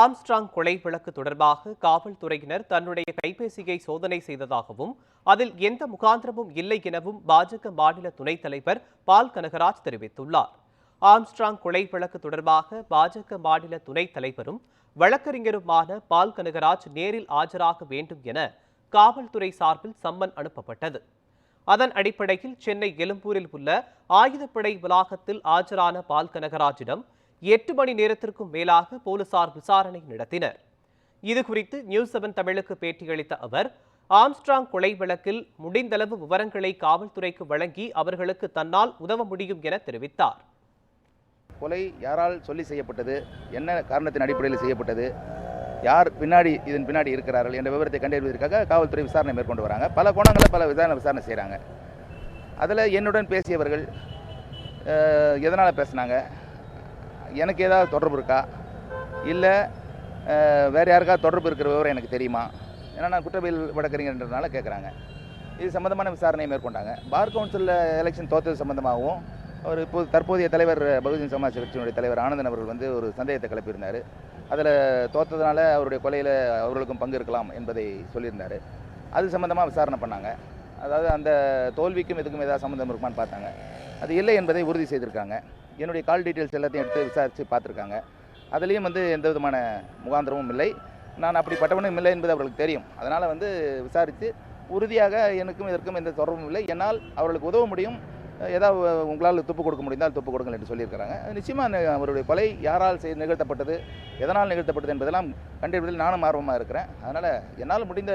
Armstrong கொலை வழக்கு தொடர்பாக காவல்துறையினர் தன்னுடைய கைபேசியை சோதனை செய்ததாகவும் அதில் எந்த முகாந்திரமும் இல்லை எனவும் பாஜக மாநில துணைத் தலைவர் பால் கனகராஜ் தெரிவித்துள்ளார். ஆம்ஸ்ட்ராங் கொலை வழக்கு தொடர்பாக பாஜக மாநில துணைத் தலைவரும் வழக்கறிஞருமான பால் கனகராஜ் நேரில் ஆஜராக வேண்டும் என காவல்துறை சார்பில் சம்மன் அனுப்பப்பட்டது. அதன் அடிப்படையில் சென்னை எழும்பூரில் உள்ள ஆயுதப்படை வளாகத்தில் ஆஜரான பால் கனகராஜிடம் எட்டு மணி நேரத்திற்கும் மேலாக போலீசார் விசாரணை நடத்தினர். இதுகுறித்து நியூஸ் செவன் தமிழுக்கு பேட்டியளித்த அவர் ஆம்ஸ்ட்ராங் கொலை வழக்கில் முடிந்தளவு விவரங்களை காவல்துறைக்கு வழங்கி அவர்களுக்கு தன்னால் உதவ முடியும் என தெரிவித்தார். கொலை யாரால் சொல்லி செய்யப்பட்டது? என்ன காரணத்தின் அடிப்படையில் செய்யப்பட்டது? யார் பின்னாடி இதன் பின்னாடி இருக்கிறார்கள் என்ற விவரத்தை கண்டறிவதற்காக காவல்துறை விசாரணை மேற்கொண்டு வராங்க. பல கோணங்களில் பல விசாரணை விசாரணை செய்கிறாங்க அதில் என்னுடன் பேசியவர்கள் எதனால் பேசுனாங்க? எனக்கு ஏதாவது தொடர்பு இருக்கா? இல்லை வேறு யாருக்காவது தொடர்பு இருக்கிற விவரம் எனக்கு தெரியுமா? ஏன்னா நான் குற்றவியல் வழக்கறிஞர்ன்றதுனால கேட்குறாங்க இது சம்மந்தமான விசாரணையை மேற்கொண்டாங்க. பார் கவுன்சிலில் எலெக்ஷன் தோற்றது சம்மந்தமாகவும் அவர் இப்போது தற்போதைய தலைவர் பகுஜன் சமாஜ் கட்சியினுடைய தலைவர் ஆனந்தன் அவர்கள் வந்து ஒரு சந்தேகத்தை கிளப்பியிருந்தார். அதில் தோற்றதுனால அவருடைய கொலையில் அவர்களுக்கும் பங்கு இருக்கலாம் என்பதை சொல்லியிருந்தார். அது சம்மந்தமாக விசாரணை பண்ணாங்க. அதாவது அந்த தோல்விக்கும் இதுக்கும் ஏதாவது சம்மந்தம் இருக்குமான்னு பார்த்தாங்க. அது இல்லை என்பதை உறுதி செய்திருக்காங்க. என்னுடைய கால் டீட்டெயில்ஸ் எல்லாத்தையும் எடுத்து விசாரித்து பார்த்துருக்காங்க. அதுலேயும் வந்து எந்த விதமான முகாந்திரமும் இல்லை. நான் அப்படிப்பட்டவனும் இல்லை என்பது அவர்களுக்கு தெரியும். அதனால் வந்து விசாரித்து உறுதியாக எனக்கும் இதற்கும் எந்த தொடர்பும் இல்லை. என்னால் அவர்களுக்கு உதவ முடியும். ஏதாவது உங்களால் துப்பு கொடுக்க முடிந்தால் துப்பு கொடுங்கள் என்று சொல்லியிருக்கிறாங்க. நிச்சயமாக அவருடைய கொலை யாரால் செய் நிகழ்த்தப்பட்டது எதனால் நிகழ்த்தப்பட்டது என்பதெல்லாம் கண்டறிவதில் நானும் ஆர்வமாக இருக்கிறேன். அதனால் என்னால் முடிந்த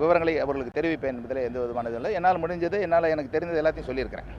விவரங்களை அவர்களுக்கு தெரிவிப்பேன் என்பதில் எந்த விதமானதும் இல்லை. என்னால் முடிஞ்சது என்னால் எனக்கு தெரிந்தது எல்லாத்தையும் சொல்லியிருக்கிறேன்.